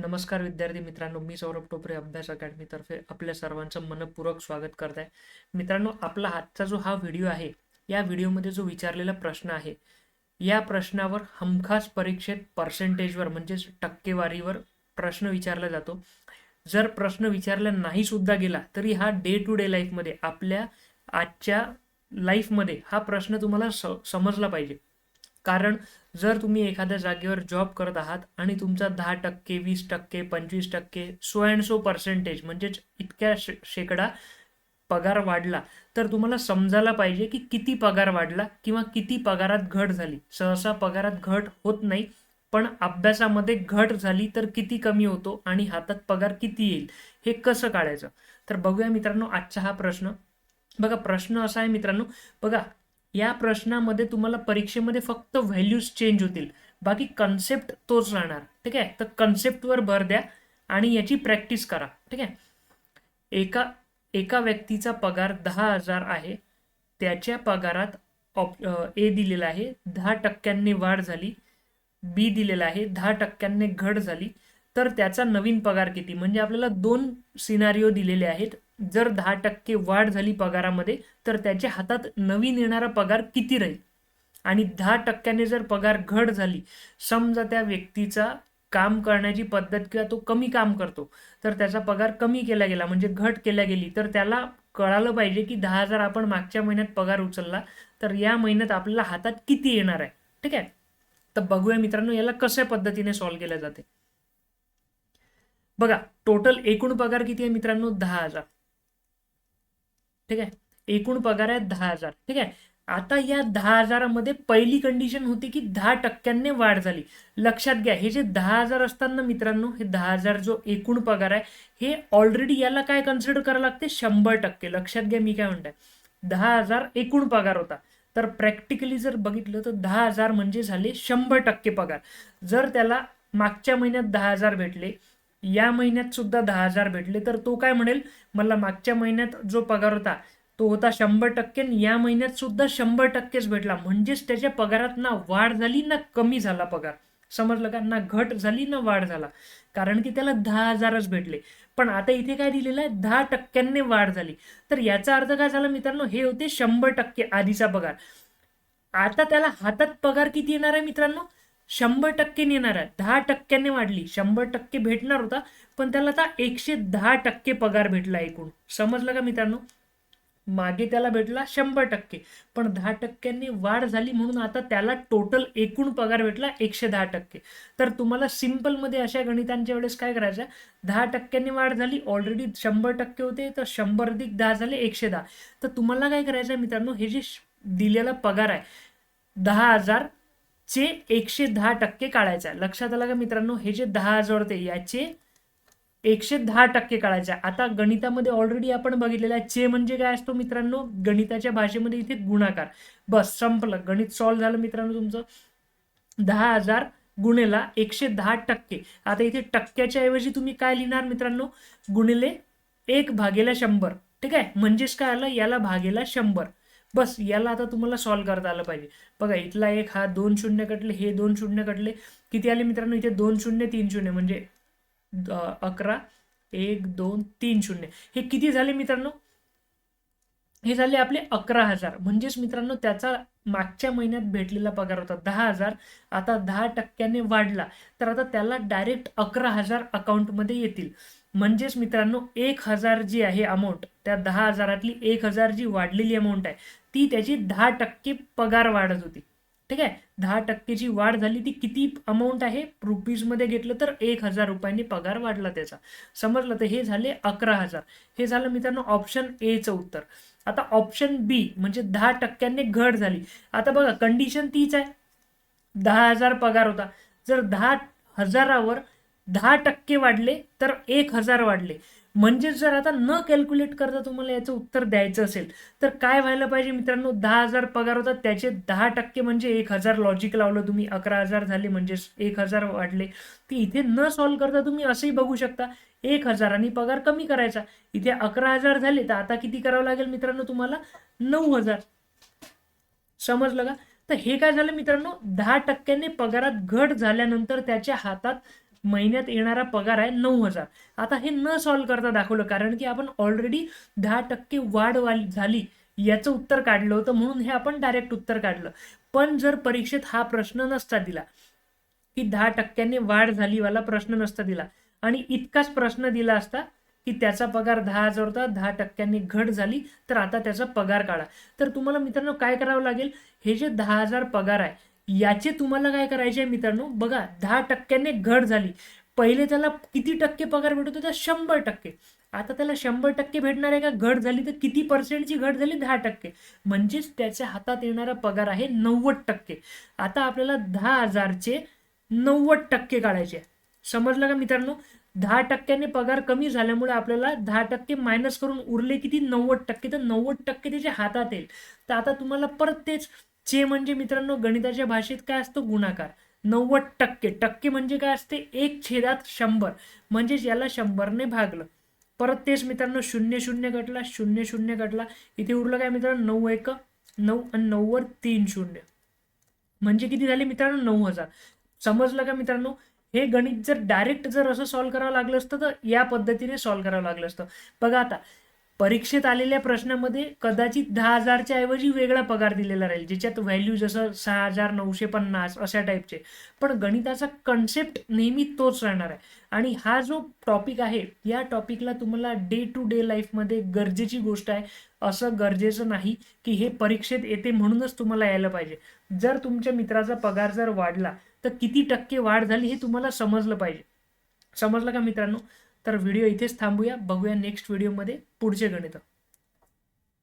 नमस्कार विद्यार्थी मित्रांनो मी सौरभ टोपरे अभ्यास अकॅडमीतर्फे आपल्या सर्वांचं मनपूर्वक स्वागत करत आहे मित्रांनो आपला आजचा जो हा व्हिडिओ आहे या व्हिडिओमध्ये जो विचारलेला प्रश्न आहे या प्रश्नावर हमखास परीक्षेत पर्सेंटेजवर म्हणजेच टक्केवारीवर प्रश्न विचारला जातो. जर प्रश्न विचारला नाही सुद्धा गेला तरी हा डे टू डे लाईफमध्ये आपल्या आजच्या लाईफमध्ये हा प्रश्न तुम्हाला स समजला पाहिजे. कारण जर तुम्ही एखाद्या जागेवर जॉब करत आहात आणि तुमचा दहा टक्के वीस टक्के पंचवीस टक्के सो अँड सो पर्सेंटेज म्हणजेच इतक्या शे शेकडा पगार वाढला तर तुम्हाला समजायला पाहिजे की किती पगार वाढला किंवा किती पगारात घट झाली. सहसा पगारात घट होत नाही पण अभ्यासामध्ये घट झाली तर किती कमी होतो आणि हातात पगार किती येईल हे कसं काढायचं? तर बघूया मित्रांनो आजचा हा प्रश्न. बघा प्रश्न असा आहे मित्रांनो बघा या प्रश्नामध्ये तुम्हाला परीक्षेमध्ये फक्त व्हॅल्यूज चेंज होतील. बाकी कन्सेप्ट तोच राहणार. ठीक आहे? तर कन्सेप्टवर भर द्या आणि याची प्रॅक्टिस करा. ठीक आहे? एका एका व्यक्तीचा पगार दहा हजार आहे. त्याच्या पगारात ऑप ए दिलेला आहे. दहा टक्क्यांनी वाढ झाली. बी दिलेला आहे. दहा टक्क्यांनी घट झाली. तर त्याचा नवीन पगार किती? म्हणजे आपल्याला दोन सिनारिओ दिलेले आहेत. जर दहा टक्के वाढ झाली पगारामध्ये तर त्याच्या हातात नवीन येणारा पगार किती राहील? आणि दहा टक्क्याने जर पगार घट झाली समजा त्या व्यक्तीचा काम करण्याची पद्धत किंवा तो कमी काम करतो तर त्याचा पगार कमी केला गेला म्हणजे घट केल्या गेली तर त्याला कळालं पाहिजे की दहा हजार आपण मागच्या महिन्यात पगार उचलला तर या महिन्यात आपल्याला हातात किती येणार आहे? ठीक आहे? तर बघूया मित्रांनो याला कशा पद्धतीने सॉल्व्ह केलं जाते? बघा टोटल एकूण पगार किती आहे मित्रांनो? दहा हजार. ठीक आहे? एकूण पगार आहे दहा हजार. ठीक आहे? आता या दहा हजारामध्ये पहिली कंडिशन होती की दहा टक्क्यांनी वाढ झाली. लक्षात घ्या हे जे दहा हजार असताना मित्रांनो हे दहा हजार जो एकूण पगार आहे हे ऑलरेडी याला काय कन्सिडर करावं लागते? शंभर टक्के. लक्षात घ्या मी काय म्हणताय. दहा हजार एकूण पगार होता. तर प्रॅक्टिकली जर बघितलं तर दहा हजार म्हणजे झाले शंभर टक्के पगार. जर त्याला मागच्या महिन्यात दहा हजार भेटले या महिन्यात सुद्धा दहा हजार भेटले. तर तो काय म्हणेल? मला मागच्या महिन्यात जो पगार होता तो होता शंभर टक्के या महिन्यात सुद्धा शंभर टक्केच भेटला. म्हणजेच त्याच्या पगारात ना वाढ झाली ना कमी झाला पगार. समजलं का? ना घट झाली ना वाढ झाला. कारण की त्याला दहा हजारच भेटले. पण आता इथे काय दिलेलं आहे? दहा टक्क्यांनी वाढ झाली. तर याचा अर्थ काय झाला मित्रांनो? हे होते शंभर टक्के आधीचा पगार. आता त्याला हातात पगार किती येणार आहे मित्रांनो? शंभर टक्के येणार आहे. दहा टक्क्याने वाढली. शंभर टक्के भेटणार होता पण त्याला आता एकशे दहा टक्के पगार भेटला एकूण. समजलं का मित्रांनो? मागे त्याला भेटला शंभर टक्के. पण दहा टक्क्यांनी वाढ झाली म्हणून आता त्याला टोटल एकूण पगार भेटला एकशे दहा टक्के. तर तुम्हाला सिम्पलमध्ये अशा गणितांच्या वेळेस काय करायचं दहा टक्क्यांनी वाढ झाली ऑलरेडी शंभर टक्के होते तर शंभर अधिक दहा झाले एकशे दहा. तर तुम्हाला काय करायचं आहे मित्रांनो? हे जे दिलेला पगार आहे दहा हजार चे एकशे दहा टक्के काढायचा लक्षात आलं का मित्रांनो? हे जे दहा हजार याचे एकशे दहा टक्के काढायचे आता गणितामध्ये ऑलरेडी आपण बघितलेलं आहे. चे म्हणजे काय असतो मित्रांनो? गणिताच्या भाषेमध्ये इथे गुणाकार. बस संपलं. गणित सॉल्व्ह झालं मित्रांनो तुमचं. दहा हजार गुणेला एकशे दहा टक्के. आता इथे टक्क्याच्या ऐवजी तुम्ही काय लिहिणार मित्रांनो? गुणिले एक भागेला शंभर. ठीक आहे? म्हणजेच काय आलं? याला भागेला शंभर. बस याला आता तुम्हाला सॉल्व्ह करता आलं पाहिजे. बघा इथला एक हा दोन शून्य कटले हे दोन शून्य कटले. किती आले मित्रांनो? इथे दोन शून्य तीन शून्य. म्हणजे अकरा एक दोन तीन शून्य. हे किती झाले मित्रांनो? हे झाले आपले अकरा हजार. म्हणजेच मित्रांनो त्याचा मागच्या महिन्यात भेटलेला पगार होता दहा हजार. आता दहा टक्क्याने वाढला. तर आता त्याला डायरेक्ट अकरा हजार अकाउंटमध्ये येतील. म्हणजेच मित्रांनो एक हजार जी आहे अमाऊंट त्या दहा हजारातली एक हजार जी वाढलेली अमाऊंट आहे ती त्याची दहा टक्के पगार वाढत होती. ठीक आहे? दहा टक्केची वाढ झाली ती किती अमाऊंट आहे? रुपीजमध्ये घेतलं तर एक हजार रुपयांनी पगार वाढला त्याचा. समजलं? तर हे झाले अकरा हजार. हे झालं मित्रांनो ऑप्शन एचं उत्तर. आता ऑप्शन बी म्हणजे दहा टक्क्यांनी घट झाली. आता बघा कंडिशन तीच आहे. दहा हजार पगार होता. जर दहा हजारावर दहा टक्के वाढले तर एक हजार वाढले. म्हणजेच जर आता न कॅल्क्युलेट करता तुम्हाला याचं उत्तर द्यायचं असेल तर काय व्हायला पाहिजे मित्रांनो? दहा हजार पगार होतात त्याचे दहा टक्के म्हणजे एक हजार लॉजिक लावलं तुम्ही. अकरा हजार झाले म्हणजेच एक हजार वाढले. ते इथे न सॉल्व्ह करता तुम्ही असंही बघू शकता. एक हजारांनी पगार कमी करायचा. इथे अकरा हजार झाले तर आता किती करावं लागेल मित्रांनो तुम्हाला? नऊ हजार. समजलं का? तर हे काय झालं मित्रांनो? दहा टक्क्याने पगारात घट झाल्यानंतर त्याच्या हातात महिन्यात येणारा पगार आहे नऊ हजार. आता हे न सॉल्व्ह करता दाखवलं कारण की आपण ऑलरेडी दहा टक्के वाढ झाली याचं उत्तर काढलं होतं म्हणून हे आपण डायरेक्ट उत्तर काढलं. पण जर परीक्षेत हा प्रश्न नसता दिला की दहा टक्क्यांनी वाढ झाली वाला प्रश्न नसता दिला आणि इतकाच प्रश्न दिला असता की त्याचा पगार दहा हजार होता दहा टक्क्यांनी घट झाली तर आता त्याचा पगार काढा. तर तुम्हाला मित्रांनो काय करावं लागेल? हे जे दहा हजार पगार आहे याचे तुम्हाला काय करायचे आहे मित्रांनो? बघा दहा टक्क्याने घट झाली. पहिले त्याला किती टक्के पगार भेटत होता? शंभर टक्के. आता त्याला शंभर टक्के भेटणार आहे का? घट झाली तर किती पर्सेंटची घट झाली? दहा टक्के. म्हणजेच त्याच्या हातात येणारा पगार आहे नव्वद टक्के. आता आपल्याला दहा हजारचे नव्वद टक्के काढायचे समजलं का मित्रांनो? दहा टक्क्याने पगार कमी झाल्यामुळे आपल्याला दहा टक्के मायनस करून उरले किती? नव्वद टक्के. तर नव्वद टक्के त्याच्या हातात येईल. तर आता तुम्हाला परत तेच चे म्हणजे मित्रांनो गणिताच्या भाषेत काय असतो? गुणाकार. नव्वद टक्के. टक्के म्हणजे काय असते? एक छेदात शंभर. म्हणजेच याला शंभरने भागलं. परत तेच मित्रांनो शून्य शून्य घटला शून्य शून्य घटला. इथे उरलं काय मित्रांनो? नऊ एक. नऊ आणि नऊवर तीन शून्य. म्हणजे किती झाले मित्रांनो? नऊ हजार. समजलं का मित्रांनो? हे गणित जर डायरेक्ट जर असं सॉल्व्ह करावं लागलं असतं तर या पद्धतीने सॉल्व्ह करावं लागलं असतं. बघा आता परीक्षेत आलेल्या प्रश्नामध्ये कदाचित दहा हजारच्या ऐवजी वेगळा पगार दिलेला राहील ज्याच्यात व्हॅल्यू जसं सहा हजार नऊशे पन्नास अशा टाईपचे पण गणिताचा कन्सेप्ट नेहमी तोच राहणार आहे. आणि हा जो टॉपिक आहे या टॉपिकला तुम्हाला डे टू डे लाईफमध्ये गरजेची गोष्ट आहे. असं गरजेचं नाही की हे परीक्षेत येते म्हणूनच तुम्हाला यायला पाहिजे. जर तुमच्या मित्राचा पगार जर वाढला तर किती टक्के वाढ झाली हे तुम्हाला समजलं पाहिजे. समजलं का मित्रांनो? तर व्हिडिओ इथेच थांबूया. बघूया नेक्स्ट व्हिडिओमध्ये पुढचे गणित.